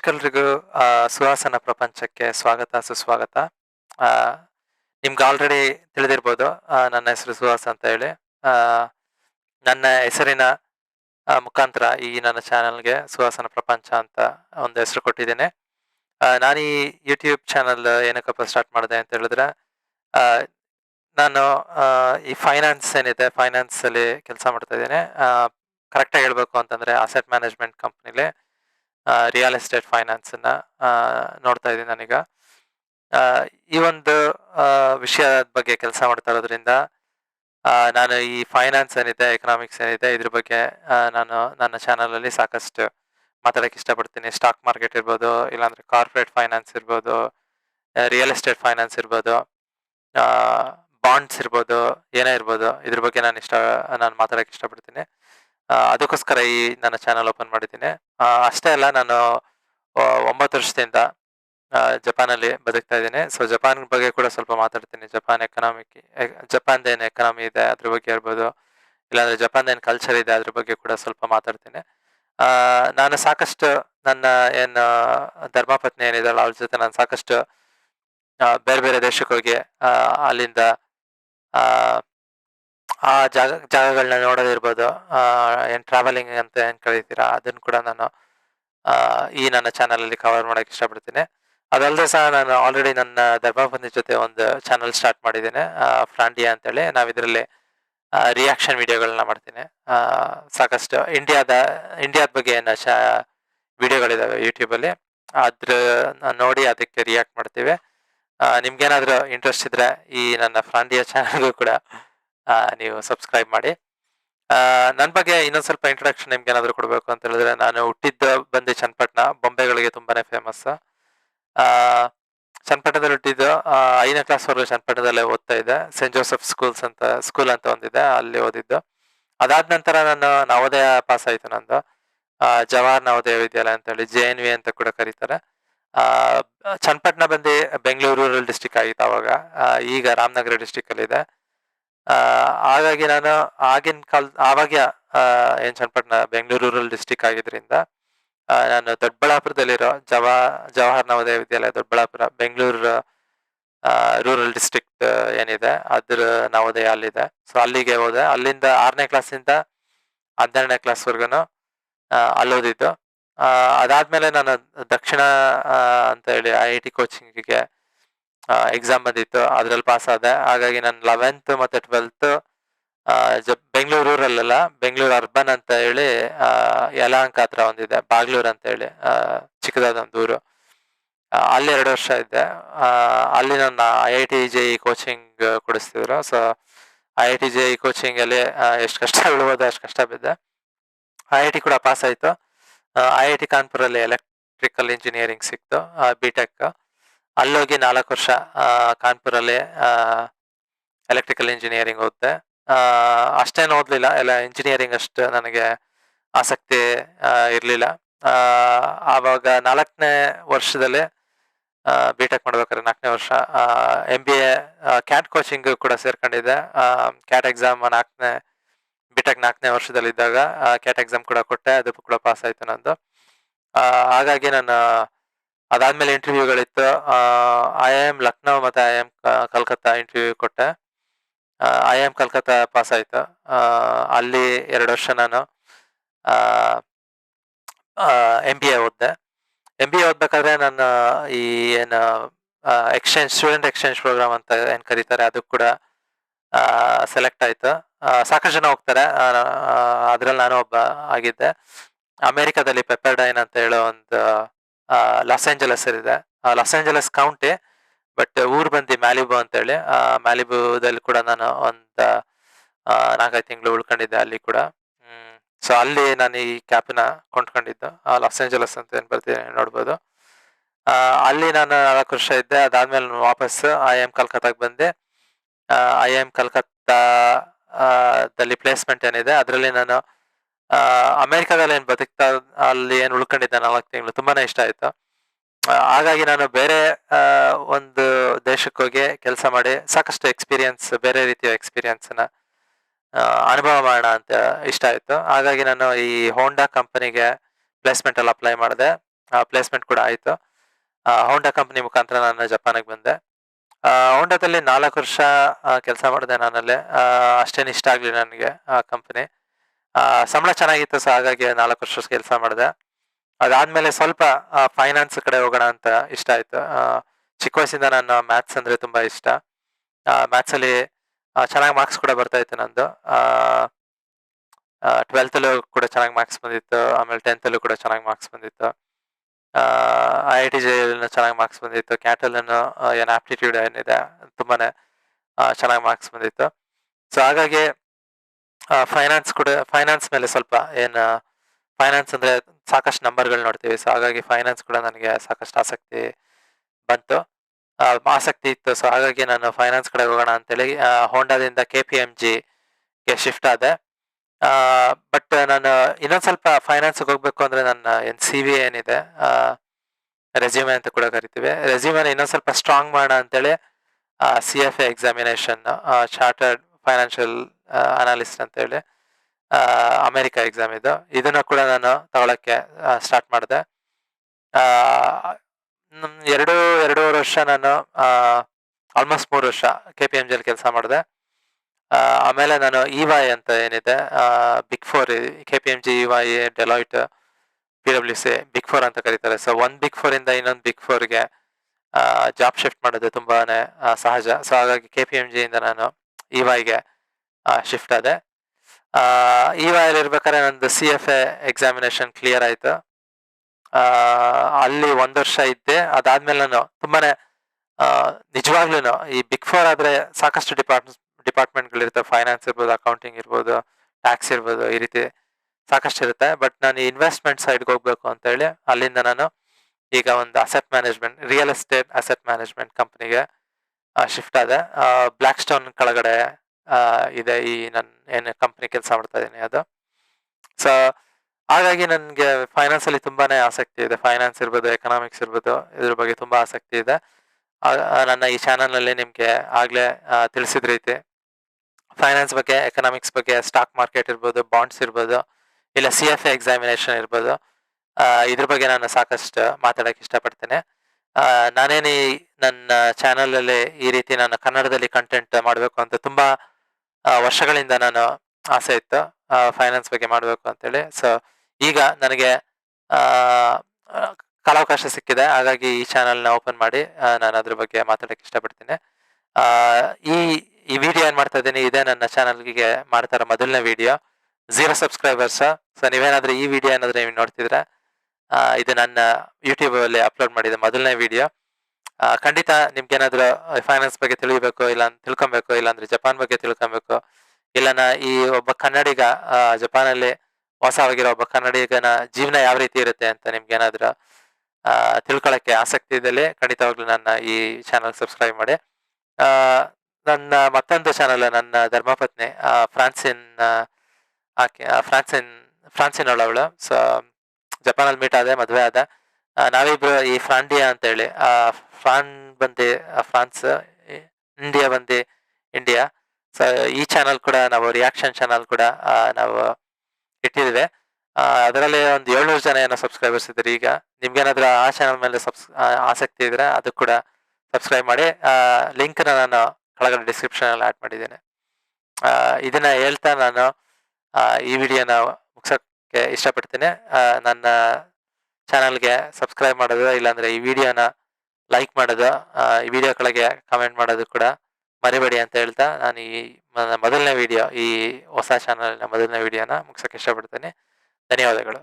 ವೀಕ್ಷಕರಿಗೂ ಸುಹಾಸನ ಪ್ರಪಂಚಕ್ಕೆ ಸ್ವಾಗತ, ಸುಸ್ವಾಗತ. ನಿಮ್ಗೆ ಆಲ್ರೆಡಿ ತಿಳಿದಿರ್ಬೋದು ನನ್ನ ಹೆಸರು ಸುಹಾಸ ಅಂತ ಹೇಳಿ. ನನ್ನ ಹೆಸರಿನ ಮುಖಾಂತರ ಈ ನನ್ನ ಚಾನಲ್ಗೆ ಸುಹಾಸನ ಪ್ರಪಂಚ ಅಂತ ಒಂದು ಹೆಸರು ಕೊಟ್ಟಿದ್ದೇನೆ. ನಾನು ಈ ಯೂಟ್ಯೂಬ್ ಚಾನಲ್ ಏನಕ್ಕಪ್ಪ ಸ್ಟಾರ್ಟ್ ಮಾಡಿದೆ ಅಂತ ಹೇಳಿದ್ರೆ ನಾನು ಈ ಫೈನಾನ್ಸ್ ಏನಿದೆ ಫೈನಾನ್ಸಲ್ಲಿ ಕೆಲಸ ಮಾಡ್ತಾ ಇದ್ದೇನೆ. ಕರೆಕ್ಟಾಗಿ ಹೇಳಬೇಕು ಅಂತಂದರೆ ಅಸೆಟ್ ಮ್ಯಾನೇಜ್ಮೆಂಟ್ ಕಂಪ್ನಿಲಿ ರಿಯಲ್ ಎಸ್ಟೇಟ್ ಫೈನಾನ್ಸ್ ಅನ್ನ ನೋಡ್ತಾ ಇದ್ದೀನಿ ನಾನೀಗ. ಈ ಒಂದು ವಿಷಯದ ಬಗ್ಗೆ ಕೆಲಸ ಮಾಡ್ತಾ ಇರೋದ್ರಿಂದ ನಾನು ಈ ಫೈನಾನ್ಸ್ ಏನಿದೆ ಎಕನಾಮಿಕ್ಸ್ ಏನಿದೆ, ಇದ್ರ ಬಗ್ಗೆ ನಾನು ನನ್ನ ಚಾನಲಲ್ಲಿ ಸಾಕಷ್ಟು ಮಾತಾಡಕ್ಕೆ ಇಷ್ಟಪಡ್ತೀನಿ. ಸ್ಟಾಕ್ ಮಾರ್ಕೆಟ್ ಇರ್ಬೋದು, ಇಲ್ಲಾಂದ್ರೆ ಕಾರ್ಪೊರೇಟ್ ಫೈನಾನ್ಸ್ ಇರ್ಬೋದು ರಿಯಲ್ ಎಸ್ಟೇಟ್ ಫೈನಾನ್ಸ್ ಇರ್ಬೋದು ಬಾಂಡ್ಸ್ ಇರ್ಬೋದು, ಏನೇ ಇರ್ಬೋದು, ಇದ್ರ ಬಗ್ಗೆ ನಾನು ಇಷ್ಟ, ನಾನು ಮಾತಾಡಕ್ಕೆ ಇಷ್ಟಪಡ್ತೀನಿ. ಅದಕ್ಕೋಸ್ಕರ ಈ ನನ್ನ ಚಾನಲ್ ಓಪನ್ ಮಾಡಿದ್ದೀನಿ. ಅಷ್ಟೇ ಅಲ್ಲ, ನಾನು ಒಂಬತ್ತು ವರ್ಷದಿಂದ ಜಪಾನಲ್ಲಿ ಬದುಕ್ತಾ ಇದ್ದೀನಿ. ಸೊ ಜಪಾನ್ ಬಗ್ಗೆ ಕೂಡ ಸ್ವಲ್ಪ ಮಾತಾಡ್ತೀನಿ. ಜಪಾನ್ ಎಕನಾಮಿಕ್ ಜಪಾನ್ ಏನು ಎಕನಾಮಿ ಇದೆ, ಅದ್ರ ಬಗ್ಗೆ ಇರ್ಬೋದು ಇಲ್ಲಾಂದ್ರೆ ಜಪಾನ್ ಏನು ಕಲ್ಚರ್ ಇದೆ, ಅದ್ರ ಬಗ್ಗೆ ಕೂಡ ಸ್ವಲ್ಪ ಮಾತಾಡ್ತೀನಿ. ನಾನು ಸಾಕಷ್ಟು ನನ್ನ ಏನು ಧರ್ಮಪತ್ನಿ ಏನಿದೆಯಲ್ಲ ಅವಳ ಜೊತೆ ನಾನು ಸಾಕಷ್ಟು ಬೇರೆ ಬೇರೆ ದೇಶಕ್ಕೆ ಹೋಗಿ ಅಲ್ಲಿಂದ ಆ, ಜಾಗ ಜಾಗಗಳನ್ನ ನೋಡೋದಿರ್ಬೋದು. ಏನು ಟ್ರಾವೆಲಿಂಗ್ ಅಂತ ಏನು ಕರೀತೀರಾ ಅದನ್ನ ಕೂಡ ನಾನು ಈ ನನ್ನ ಚಾನಲಲ್ಲಿ ಕವರ್ ಮಾಡೋಕ್ಕೆ ಇಷ್ಟಪಡ್ತೀನಿ. ಅದಲ್ಲದೆ ಸಹ ನಾನು ಆಲ್ರೆಡಿ ನನ್ನ ಧರ್ಮಬಂಧಿ ಜೊತೆ ಒಂದು ಚಾನಲ್ ಸ್ಟಾರ್ಟ್ ಮಾಡಿದ್ದೇನೆ. ಫ್ರಾಂಡಿಯಾ ಅಂತೇಳಿ. ನಾವು ಇದರಲ್ಲಿ ರಿಯಾಕ್ಷನ್ ವಿಡಿಯೋಗಳನ್ನ ಮಾಡ್ತೀನಿ. ಸಾಕಷ್ಟು ಇಂಡಿಯಾದ ಇಂಡಿಯಾದ ಬಗ್ಗೆ ಏನು ಶಾ ವಿಡಿಯೋಗಳಿದ್ದಾವೆ ಯೂಟ್ಯೂಬಲ್ಲಿ ಅದ್ರ ನೋಡಿ ಅದಕ್ಕೆ ರಿಯಾಕ್ಟ್ ಮಾಡ್ತೀವಿ. ನಿಮ್ಗೇನಾದರೂ ಇಂಟ್ರೆಸ್ಟ್ ಇದ್ದರೆ ಈ ನನ್ನ ಫ್ರಾಂಡಿಯಾ ಚಾನಲ್ಗೂ ಕೂಡ ನೀವು ಸಬ್ಸ್ಕ್ರೈಬ್ ಮಾಡಿ. ನನ್ನ ಬಗ್ಗೆ ಇನ್ನೊಂದು ಸ್ವಲ್ಪ ಇಂಟ್ರಡಕ್ಷನ್ ನಿಮ್ಗೆ ಏನಾದರೂ ಕೊಡಬೇಕು ಅಂತ ಹೇಳಿದ್ರೆ ನಾನು ಹುಟ್ಟಿದ್ದ ಬಂದು ಚನ್ನಪಟ್ಟಣ, ಬೊಂಬೆಗಳಿಗೆ ತುಂಬಾನೇ ಫೇಮಸ್ ಚನ್ನಪಟ್ಟಣದಲ್ಲಿ ಹುಟ್ಟಿದ್ದು ಐದನೇ ಕ್ಲಾಸ್ ವರೆಗೂ ಚನ್ನಪಟ್ಟಣದಲ್ಲೇ ಓದ್ತಾ ಇದ್ದೆ. ಸೆಂಟ್ ಜೋಸೆಫ್ ಸ್ಕೂಲ್ಸ್ ಅಂತ ಸ್ಕೂಲ್ ಅಂತ ಒಂದಿದೆ, ಅಲ್ಲಿ ಓದಿದ್ದು. ಅದಾದ ನಂತರ ನಾನು ನವೋದಯ ಪಾಸ್ ಆಯಿತು ನಂದು. ಜವಾಹರ್ ನವೋದಯ ವಿದ್ಯಾಲಯ ಅಂತ ಹೇಳಿ ಜೆ ಎನ್ ವಿ ಅಂತ ಕೂಡ ಕರೀತಾರೆ. ಚನ್ನಪಟ್ಟಣ ಬಂದು ಬೆಂಗಳೂರು ರೂರಲ್ ಡಿಸ್ಟಿಕ್ ಆಗಿತ್ತು ಅವಾಗ. ಈಗ ರಾಮನಗರ ಡಿಸ್ಟಿಕ್ ಹಾಗಾಗಿ ನಾನು ಆಗಿನ ಕಾಲ, ಆವಾಗ ಏನು ಚನ್ನಪಟ್ಟಣ ಬೆಂಗಳೂರು ರೂರಲ್ ಡಿಸ್ಟಿಕ್ ಆಗಿದ್ರಿಂದ ನಾನು ದೊಡ್ಡಬಳ್ಳಾಪುರದಲ್ಲಿರೋ ಜವಾ, ಜವಾಹರ್ ನವೋದಯ ವಿದ್ಯಾಲಯ ದೊಡ್ಡಬಳ್ಳಾಪುರ ಬೆಂಗಳೂರು ರೂರಲ್ ಡಿಸ್ಟ್ರಿಕ್ಟ್ ಏನಿದೆ, ಅದ್ರ ನವೋದಯ ಅಲ್ಲಿದೆ. ಸೊ ಅಲ್ಲಿಗೆ ಹೋದೆ. ಅಲ್ಲಿಂದ ಆರನೇ ಕ್ಲಾಸಿಂದ ಹನ್ನೆರಡನೇ ಕ್ಲಾಸ್ವರೆಗೂ ಅಲ್ಲಿ ಓದಿದ್ದು. ಅದಾದ ಅದಾದ್ಮೇಲೆ ನಾನು ದಕ್ಷಿಣ ಅಂತ ಹೇಳಿ ಐ ಐ ಟಿ ಕೋಚಿಂಗಿಗೆ ಎಕ್ಸಾಮ್ ಬಂದಿತ್ತು, ಅದ್ರಲ್ಲಿ ಪಾಸ್ ಆದೆ. ಹಾಗಾಗಿ ನಾನು ಲೆವೆಂತ್ ಮತ್ತೆ ಟ್ವೆಲ್ತ್ ಬೆಂಗಳೂರು ಊರಲ್ಲೆಲ್ಲ, ಬೆಂಗಳೂರು ಅರ್ಬನ್ ಅಂತ ಹೇಳಿ ಯಲಹಂಕ ಹತ್ರ ಒಂದಿದೆ ಬಾಗ್ಲೂರ್ ಅಂತ ಹೇಳಿ ಚಿಕ್ಕದಾದ ಒಂದು ಊರು. ಅಲ್ಲಿ ಎರಡು ವರ್ಷ ಇದ್ದೆ. ಅಲ್ಲಿ ನನ್ನ I I T J E coaching ಕೊಡಿಸ್ತಿದ್ರು. So I I T J E coaching ಅಲ್ಲಿ ಎಷ್ಟು ಕಷ್ಟ ಬೀಳ್ಬೋದು ಅಷ್ಟು ಕಷ್ಟ ಬಿದ್ದೆ. ಐ ಐ ಟಿ ಕೂಡ ಪಾಸ್ ಆಯ್ತು. ಐ ಐ ಟಿ ಕಾನ್ಪುರಲ್ಲಿ ಎಲೆಕ್ಟ್ರಿಕಲ್ ಇಂಜಿನಿಯರಿಂಗ್ ಸಿಕ್ತು ಬಿ ಟೆಕ್ ಅಲ್ಲೋಗಿ ನಾಲ್ಕು ವರ್ಷ ಕಾನ್ಪುರಲ್ಲಿ ಎಲೆಕ್ಟ್ರಿಕಲ್ ಇಂಜಿನಿಯರಿಂಗ್ ಓದಿದೆ. ಅಷ್ಟೇನು ಓದಲಿಲ್ಲ ಎಲ್ಲ ಇಂಜಿನಿಯರಿಂಗ್ ಅಷ್ಟು ನನಗೆ ಆಸಕ್ತಿ ಇರಲಿಲ್ಲ. ಆವಾಗ ನಾಲ್ಕನೇ ವರ್ಷದಲ್ಲಿ ಬಿ ಟೆಕ್ ಮಾಡ್ಬೇಕಾದ್ರೆ ನಾಲ್ಕನೇ ವರ್ಷ M B A CAT coaching ಕೂಡ ಸೇರ್ಕೊಂಡಿದ್ದೆ. ಕ್ಯಾಟ್ ಎಕ್ಸಾಮ್ ನಾಲ್ಕನೇ ಬಿ ಟೆಕ್ ನಾಲ್ಕನೇ ವರ್ಷದಲ್ಲಿದ್ದಾಗ ಕ್ಯಾಟ್ ಎಕ್ಸಾಮ್ ಕೂಡ ಕೊಟ್ಟೆ. ಅದಕ್ಕೂ ಕೂಡ ಪಾಸ್ ಆಯಿತು ನಂದು. ಹಾಗಾಗಿ ನಾನು ಅದಾದ್ಮೇಲೆ ಇಂಟರ್ವ್ಯೂಗಳಿತ್ತು ಐ ಎಂ ಲಕ್ನೋ ಮತ್ತು ಐ ಎಂ ಕಲ್ಕತ್ತಾ ಇಂಟರ್ವ್ಯೂ ಕೊಟ್ಟೆ. ಐ ಎಂ ಕಲ್ಕತ್ತಾ ಪಾಸ್ ಆಯ್ತು. ಅಲ್ಲಿ ಎರಡು ವರ್ಷ ನಾನು ಎಂ ಬಿ ಎ ಓದ್ದೆ. ಎಂ ಬಿ ಎ ಓದ್ಬೇಕಾದ್ರೆ ನಾನು ಈ ಏನು ಎಕ್ಸ್ಚೇಂಜ್ ಸ್ಟೂಡೆಂಟ್ ಎಕ್ಸ್ಚೇಂಜ್ ಪ್ರೋಗ್ರಾಮ್ ಅಂತ ಏನು ಕರೀತಾರೆ, ಅದು ಕೂಡ ಸೆಲೆಕ್ಟ್ ಆಯಿತು. ಸಾಕಷ್ಟು ಜನ ಹೋಗ್ತಾರೆ. ಅದ್ರಲ್ಲಿ ನಾನು ಒಬ್ಬ ಆಗಿದ್ದೆ. ಅಮೇರಿಕಾದಲ್ಲಿ ಪೆಪ್ಪರ್ಡೈನ್ ಅಂತ ಹೇಳೋ ಒಂದು ಲಾಸ್ ಏಂಜಲಸ್ ಇದೆ. ಲಾಸ್ ಏಂಜಲಸ್ ಕೌಂಟಿ ಬಟ್ ಊರ್ ಬಂದು ಮ್ಯಾಲಿಬು ಅಂತ ಹೇಳಿ ಮ್ಯಾಲಿಬುದಲ್ಲಿ ಕೂಡ ನಾನು ಒಂದು ನಾಲ್ಕೈದು ತಿಂಗಳು ಉಳ್ಕೊಂಡಿದ್ದೆ ಅಲ್ಲಿ ಕೂಡ. ಸೊ ಅಲ್ಲಿ ನಾನು ಈ ಕ್ಯಾಪ್ನ ಕೊಂಡ್ಕೊಂಡಿದ್ದು. ಲಾಸ್ ಏಂಜಲಸ್ ಅಂತ ಏನು ಬರ್ತೀನಿ ನೋಡ್ಬೋದು. ಅಲ್ಲಿ ನಾನು ನಾಲ್ಕು ವರ್ಷ ಇದ್ದೆ. ಅದಾದ್ಮೇಲೆ ವಾಪಸ್ ಐ ಎಂ ಕಲ್ಕತ್ತಾಗ ಬಂದೆ. ಐ ಎಂ ಕಲ್ಕತ್ತಾ ದಲ್ಲಿ ಪ್ಲೇಸ್ಮೆಂಟ್ ಏನಿದೆ. ಅದರಲ್ಲಿ ನಾನು ಅಮೆರಿಕದಲ್ಲಿ ಏನ್ ಬದುಕ್ತಾ ಅಲ್ಲಿ ಏನ್ ಉಳ್ಕೊಂಡಿದ್ದೆ ನಾಲ್ಕು ತಿಂಗಳು ತುಂಬಾನೇ ಇಷ್ಟ ಆಯ್ತು. ಹಾಗಾಗಿ ನಾನು ಬೇರೆ ಒಂದು ದೇಶಕ್ಕೆ ಹೋಗಿ ಕೆಲಸ ಮಾಡಿ ಸಾಕಷ್ಟು ಎಕ್ಸ್ಪೀರಿಯನ್ಸ್ ಬೇರೆ ರೀತಿಯ ಎಕ್ಸ್ಪೀರಿಯನ್ಸ್ನ ಆ, ಅನುಭವ ಮಾಡೋಣ ಅಂತ ಇಷ್ಟ ಆಯ್ತು. ಹಾಗಾಗಿ ನಾನು ಈ ಹೋಂಡಾ ಕಂಪನಿಗೆ ಪ್ಲೇಸ್ಮೆಂಟ್ ಅಲ್ಲಿ ಅಪ್ಲೈ ಮಾಡಿದೆ. ಆ ಪ್ಲೇಸ್ಮೆಂಟ್ ಕೂಡ ಆಯಿತು. ಹೋಂಡಾ ಕಂಪನಿ ಮುಖಾಂತರ ನಾನು ಜಪಾನಿಗೆ ಬಂದೆ. ಹೋಂಡಾದಲ್ಲಿ ನಾಲ್ಕು ವರ್ಷ ಕೆಲಸ ಮಾಡಿದೆ ನಾನಲ್ಲಿ. ಅಷ್ಟೇನು ಇಷ್ಟ ಆಗಲಿ ನನಗೆ ಆ ಕಂಪನಿ ಸಂಬಳ ಚೆನ್ನಾಗಿತ್ತು ಸೊ ಹಾಗಾಗಿ ನಾಲ್ಕು ವರ್ಷ ಕೆಲಸ ಮಾಡಿದೆ. ಅದಾದ್ಮೇಲೆ ಸ್ವಲ್ಪ ಫೈನಾನ್ಸ್ ಕಡೆ ಹೋಗೋಣ ಅಂತ ಇಷ್ಟ ಆಯ್ತು. ಚಿಕ್ಕ ವಯಸ್ಸಿಂದ ನಾನು ಮ್ಯಾಥ್ಸ್ ಅಂದ್ರೆ ತುಂಬಾ ಇಷ್ಟ. ಮ್ಯಾಥ್ಸ್ ಅಲ್ಲಿ ಚೆನ್ನಾಗಿ ಮಾರ್ಕ್ಸ್ ಕೂಡ ಬರ್ತಾ ಇತ್ತು ನಂದು. ಟ್ವೆಲ್ತ್ ಅಲ್ಲೂ ಕೂಡ ಚೆನ್ನಾಗಿ ಮಾರ್ಕ್ಸ್ ಬಂದಿತ್ತು. ಆಮೇಲೆ ಟೆಂತ್ ಅಲ್ಲೂ ಕೂಡ ಚೆನ್ನಾಗಿ ಮಾರ್ಕ್ಸ್ ಬಂದಿತ್ತು. ಐ ಐ ಟಿ ಜೆ ಚೆನ್ನಾಗಿ ಮಾರ್ಕ್ಸ್ ಬಂದಿತ್ತು. ಕ್ಯಾಟಲ್ ಏನು ಆಪ್ಟಿಟ್ಯೂಡ್ ಏನಿದೆ, ತುಂಬಾನೇ ಚೆನ್ನಾಗಿ ಮಾರ್ಕ್ಸ್ ಬಂದಿತ್ತು. ಸೊ ಹಾಗಾಗಿ ಫೈನಾನ್ಸ್ ಕೂಡ ಫೈನಾನ್ಸ್ ಮೇಲೆ ಸ್ವಲ್ಪ ಏನು ಫೈನಾನ್ಸ್ ಅಂದ್ರೆ ಸಾಕಷ್ಟು ನಂಬರ್ಗಳು ನೋಡ್ತೀವಿ. ಸೊ ಹಾಗಾಗಿ ಫೈನಾನ್ಸ್ ಕೂಡ ನನಗೆ ಸಾಕಷ್ಟು ಆಸಕ್ತಿ ಬಂತು. ಆಸಕ್ತಿ ಇತ್ತು. ಸೊ ಹಾಗಾಗಿ ನಾನು ಫೈನಾನ್ಸ್ ಕಡೆ ಹೋಗೋಣ ಅಂತೇಳಿ ಹೋಂಡಾದಿಂದ ಕೆ ಪಿ ಎಂ ಜಿಗೆ ಶಿಫ್ಟ್ ಆದೆ. ಬಟ್ ನಾನು ಇನ್ನೊಂದು ಸ್ವಲ್ಪ ಫೈನಾನ್ಸ್ಗೆ ಹೋಗಬೇಕು ಅಂದರೆ ನನ್ನ ಏನು ಸಿ ವಿ ಏನಿದೆ ರೆಸ್ಯೂಮೆ ಅಂತ ಕೂಡ ಕರಿತೀವಿ. ರೆಸ್ಯೂಮೆನ ಇನ್ನೊಂದು ಸ್ವಲ್ಪ ಸ್ಟ್ರಾಂಗ್ ಮಾಡೋಣ ಅಂತೇಳಿ C F A examination chartered financial analyst ಅಂತೇಳಿ ಅಮೆರಿಕ ಎಕ್ಸಾಮ್ ಇದು ಇದನ್ನ ಕೂಡ ನಾನು ತಗೊಳಕ್ಕೆ ಸ್ಟಾರ್ಟ್ ಮಾಡಿದೆ. ಎರಡು, ಎರಡೂವರೆ ವರ್ಷ ನಾನು ಆಲ್ಮೋಸ್ಟ್ ಮೂರು ವರ್ಷ ಕೆ ಪಿ ಎಂ ಜಿಯಲ್ಲಿ ಕೆಲಸ ಮಾಡಿದೆ. ಆಮೇಲೆ ನಾನು ಇ ವೈ ಅಂತ ಏನಿದೆ big four K P M G E Y Deloitte P W C big four ಅಂತ ಕರೀತಾರೆ. ಸೊ ಒಂದು ಬಿಗ್ ಫೋರ್ ಇಂದ ಇನ್ನೊಂದು ಬಿಗ್ ಫೋರ್ಗೆ ಜಾಬ್ ಶಿಫ್ಟ್ ಮಾಡೋದು ತುಂಬಾನೇ ಸಹಜ. ಸೊ ಹಾಗಾಗಿ ಕೆ ಪಿ ಎಂ ಜಿಯಿಂದ ನಾನು ಇ ವೈಗೆ ಶಿಫ್ಟ್ ಆದೆ. ಈ ವಾಯಲ್ ಇರ್ಬೇಕಾದ್ರೆ ನಂದು C F A examination clear ಆಯಿತು. ಅಲ್ಲಿ ಒಂದು ವರ್ಷ ಇದ್ದೆ. ಅದಾದ್ಮೇಲೆ ನಾನು ತುಂಬಾನೇ ನಿಜವಾಗ್ಲೂ ಈ ಬಿಗ್ ಫೋರ್ ಆದ್ರೆ ಸಾಕಷ್ಟು ಡಿಪಾರ್ಟ್ಮೆಂಟ್ ಡಿಪಾರ್ಟ್ಮೆಂಟ್ಗಳಿರುತ್ತೆ ಫೈನಾನ್ಸ್ ಇರ್ಬೋದು ಅಕೌಂಟಿಂಗ್ ಇರ್ಬೋದು ಟ್ಯಾಕ್ಸ್ ಇರ್ಬೋದು, ಈ ರೀತಿ ಸಾಕಷ್ಟು ಇರುತ್ತೆ. ಬಟ್ ನಾನು ಇನ್ವೆಸ್ಟ್ಮೆಂಟ್ ಸೈಡ್ಗೆ ಹೋಗ್ಬೇಕು ಅಂತ ಹೇಳಿ ಅಲ್ಲಿಂದ ನಾನು ಈಗ ಒಂದು asset management real estate asset management ಕಂಪ್ನಿಗೆ ಶಿಫ್ಟ್ ಆದೆ. ಬ್ಲ್ಯಾಕ್ ಸ್ಟೋನ್ ಕೆಳಗಡೆ ಇದೆ ಈ ನನ್ನ ಏನು ಕಂಪ್ನಿ ಕೆಲಸ ಮಾಡ್ತಾ ಇದ್ದೀನಿ ಅದು. ಸೊ ಹಾಗಾಗಿ ನನಗೆ ಫೈನಾನ್ಸ್ ಅಲ್ಲಿ ತುಂಬಾನೇ ಆಸಕ್ತಿ ಇದೆ. ಫೈನಾನ್ಸ್ ಇರ್ಬೋದು ಎಕನಾಮಿಕ್ಸ್ ಇರ್ಬೋದು, ಇದ್ರ ಬಗ್ಗೆ ತುಂಬಾ ಆಸಕ್ತಿ ಇದೆ. ನನ್ನ ಈ ಚಾನಲ್ನಲ್ಲಿ ನಿಮ್ಗೆ ಆಗ್ಲೇ ತಿಳಿಸಿದ ರೀತಿ ಫೈನಾನ್ಸ್ ಬಗ್ಗೆ ಎಕನಾಮಿಕ್ಸ್ ಬಗ್ಗೆ ಸ್ಟಾಕ್ ಮಾರ್ಕೆಟ್ ಇರ್ಬೋದು ಬಾಂಡ್ಸ್ ಇರ್ಬೋದು, ಇಲ್ಲ ಸಿ ಎಫ್ ಎಕ್ಸಾಮಿನೇಷನ್ ಇರ್ಬೋದು ಇದ್ರ ಬಗ್ಗೆ ನಾನು ಸಾಕಷ್ಟು ಮಾತಾಡಕ್ಕೆ ಇಷ್ಟಪಡ್ತೇನೆ. ನಾನೇನು ನನ್ನ ಚಾನಲ್ ಅಲ್ಲಿ ಈ ರೀತಿ ನಾನು ಕನ್ನಡದಲ್ಲಿ ಕಂಟೆಂಟ್ ಮಾಡಬೇಕು ಅಂತ ತುಂಬಾ ವರ್ಷಗಳಿಂದ ನಾನು ಆಸೆ ಇತ್ತು ಫೈನಾನ್ಸ್ ಬಗ್ಗೆ ಮಾಡಬೇಕು ಅಂತೇಳಿ. ಸೊ ಈಗ ನನಗೆ ಕಾಲಾವಕಾಶ ಸಿಕ್ಕಿದೆ. ಹಾಗಾಗಿ ಈ ಚಾನಲ್ನ ಓಪನ್ ಮಾಡಿ ನಾನು ಅದ್ರ ಬಗ್ಗೆ ಮಾತಾಡಕ್ಕೆ ಇಷ್ಟಪಡ್ತೀನಿ. ಈ ಈ ವಿಡಿಯೋ ಏನು ಮಾಡ್ತಾ ಇದ್ದೀನಿ, ಇದೇ ನನ್ನ ಚಾನಲ್ಗೆ ಮಾಡ್ತಾ ಇರೋ ಮೊದಲನೇ ವಿಡಿಯೋ ಝೀರೋ ಸಬ್ಸ್ಕ್ರೈಬರ್ಸ್ ಸೊ ನೀವೇನಾದ್ರೂ ಈ ವಿಡಿಯೋ ಏನಾದರೂ ನೀವು ನೋಡ್ತಿದ್ರೆ ಇದು ನನ್ನ ಯೂಟ್ಯೂಬಲ್ಲಿ ಅಪ್ಲೋಡ್ ಮಾಡಿದ ಮೊದಲನೇ ವಿಡಿಯೋ ಖಂಡಿತ ನಿಮ್ಗೆ ಏನಾದ್ರು ಫೈನಾನ್ಸ್ ಬಗ್ಗೆ ತಿಳಿಬೇಕು, ಇಲ್ಲ ತಿಳ್ಕೊಬೇಕು, ಇಲ್ಲ ಅಂದ್ರೆ ಜಪಾನ್ ಬಗ್ಗೆ ತಿಳ್ಕೊಬೇಕು, ಇಲ್ಲ ನಾ ಈ ಒಬ್ಬ ಕನ್ನಡಿಗ ಜಪಾನ್ ಜಪಾನಲ್ಲಿ ವಾಸವಾಗಿರೋ ಒಬ್ಬ ಕನ್ನಡಿಗನ ಜೀವನ ಯಾವ ರೀತಿ ಇರುತ್ತೆ ಅಂತ ನಿಮ್ಗೆ ಏನಾದ್ರು ತಿಳ್ಕೊಳಕ್ಕೆ ಆಸಕ್ತಿ ಇದ್ದಲ್ಲಿ ಖಂಡಿತವಾಗ್ಲೂ ನನ್ನ ಈ ಚಾನಲ್ ಸಬ್ಸ್ಕ್ರೈಬ್ ಮಾಡಿ. ನನ್ನ ಮತ್ತೊಂದು ಚಾನಲ್ ನನ್ನ ಧರ್ಮಪತ್ನಿ ಫ್ರಾನ್ಸಿನ್ ಆಕೆ ಫ್ರಾನ್ಸಿನ್ ಫ್ರಾನ್ಸಿನ್ ಅವಳು. ಸೊ ಜಪಾನಲ್ಲಿ ಮೀಟ್ ಆದೆ, ಮದುವೆ ಆದ. ನಾವಿಬ್ರು ಈ ಫ್ರಾಂಡಿಯಾ ಅಂತ ಹೇಳಿ ಆ, ಫ್ರಾನ್ ಬಂದೆ ಆ, ಫ್ರಾನ್ಸ್ ಇಂಡಿಯಾ ಬಂದಿ ಇಂಡಿಯಾ. ಸೊ ಈ ಚಾನಲ್ ಕೂಡ ನಾವು ರಿಯಾಕ್ಷನ್ ಚಾನಲ್ ಕೂಡ ನಾವು ಇಟ್ಟಿದ್ದೇವೆ. ಅದರಲ್ಲಿ ಒಂದು ಏಳ್ನೂರು ಜನ ಏನೋ ಸಬ್ಸ್ಕ್ರೈಬರ್ಸ್ ಇದ್ದಾರೆ ಈಗ. ನಿಮ್ಗೇನಾದ್ರೂ ಆ ಚಾನಲ್ ಮೇಲೆ ಸಬ್ಸ್ ಆಸಕ್ತಿ ಇದ್ರೆ ಅದು ಕೂಡ ಸಬ್ಸ್ಕ್ರೈಬ್ ಮಾಡಿ. ಲಿಂಕ್ ನಾನು ಕೆಳಗಡೆ ಡಿಸ್ಕ್ರಿಪ್ಷನ್ ಅಲ್ಲಿ ಆಡ್ ಮಾಡಿದ್ದೇನೆ. ಆ, ಇದನ್ನ ಹೇಳ್ತಾ ನಾನು ಈ ವಿಡಿಯೋನ ಮುಗ್ಸೋಕ್ಕೆ ಇಷ್ಟಪಡ್ತೀನಿ. ನನ್ನ ಚಾನಲ್ಗೆ ಸಬ್ಸ್ಕ್ರೈಬ್ ಮಾಡೋದು, ಇಲ್ಲಾಂದರೆ ಈ ವಿಡಿಯೋನ ಲೈಕ್ ಮಾಡೋದು ಈ ವಿಡಿಯೋ ಕೆಳಗೆ ಕಮೆಂಟ್ ಮಾಡೋದು ಕೂಡ ಮರಿಬೇಡಿ ಅಂತ ಹೇಳ್ತಾ ನಾನು ಈ ಮೊದಲನೇ ವಿಡಿಯೋ, ಈ ಹೊಸ ಚಾನಲ್ನ ಮೊದಲನೇ ವಿಡಿಯೋನ ಮುಗಿಸೋಕೆ ಇಷ್ಟಪಡ್ತೇನೆ. ಧನ್ಯವಾದಗಳು.